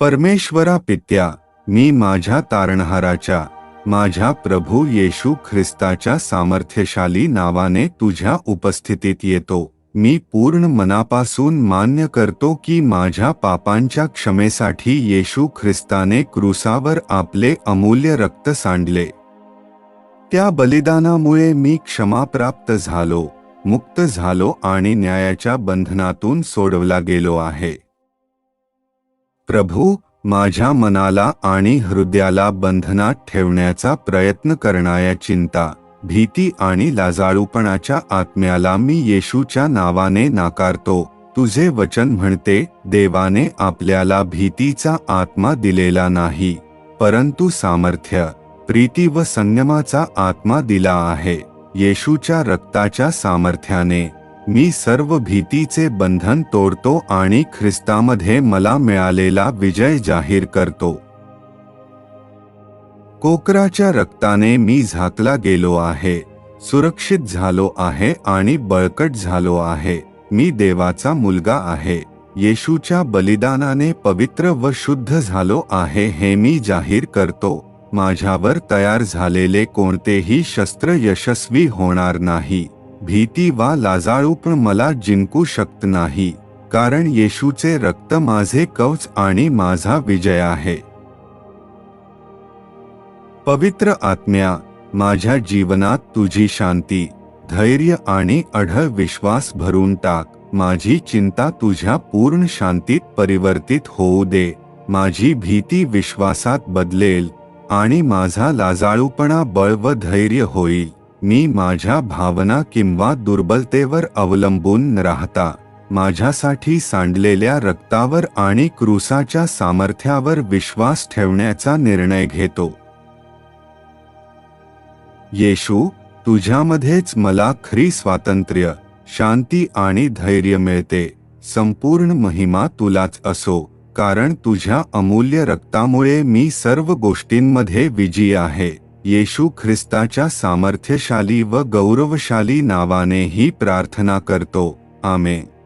परमेश्वरा पित्या मी माझ्या तारणहाराच्या माझ्या प्रभू येशू ख्रिस्ताच्या सामर्थ्यशाली नावाने तुझ्या उपस्थितीत येतो. मी पूर्ण मनापासून मान्य करतो की माझ्या पापांच्या क्षमेसाठी येशू ख्रिस्ताने क्रुसावर आपले अमूल्य रक्त सांडले. त्या बलिदानामुळे मी क्षमाप्राप्त झालो मुक्त झालो आणि न्यायाच्या बंधनातून सोडवला गेलो आहे. प्रभू माझ्या मनाला आणि हृदयाला बंधनात ठेवण्याचा प्रयत्न करणाऱ्या चिंता भीती आणि लाजाळूपणाच्या आत्म्याला मी येशूच्या नावाने नाकारतो. तुझे वचन म्हणते देवाने आपल्याला भीतीचा आत्मा दिलेला नाही परंतु सामर्थ्य प्रीती व संयमाचा आत्मा दिला आहे. येशूच्या रक्ताच्या सामर्थ्याने मी सर्व भीतीचे बंधन तोडतो आणि ख्रिस्तामध्ये मला मिळालेला विजय जाहीर करतो. कोकराच्या रक्ताने मी झाकला गेलो आहे सुरक्षित झालो आहे आणि बळकट झालो आहे. मी देवाचा मुलगा आहे येशूच्या बलिदानाने पवित्र व शुद्ध झालो आहे हे मी जाहीर करतो. माझ्यावर तयार झालेले कोणतेही शस्त्र यशस्वी होणार नाही. भीती वा लाजाळूपण मला जिंकू शकत नाही कारण येशूचे रक्त माझे कवच आणि माझा विजय आहे. पवित्र आत्म्या माझ्या जीवनात तुझी शांती धैर्य आणि अढळ विश्वास भरून टाक माझी चिंता तुझ्या पूर्ण शांतीत परिवर्तित होऊ दे माझी भीती विश्वासात बदलेल आणि माझा लाजाळूपणा बळ व धैर्य होईल. मी माझ्या भावना किंवा दुर्बलतेवर अवलंबून राहता माझ्यासाठी सांडलेल्या रक्तावर आणि क्रुसाच्या सामर्थ्यावर विश्वास ठेवण्याचा निर्णय घेतो. येशू तुझ्यामध्येच मला खरी स्वातंत्र्य शांती आणि धैर्य मिळते. संपूर्ण महिमा तुलाच असो कारण तुझ्या अमूल्य रक्तामुळे मी सर्व गोष्टींमध्ये विजयी आहे. येशू ख्रिस्ताच्या सामर्थ्यशाली व गौरवशाली नावाने ही प्रार्थना करतो. आमे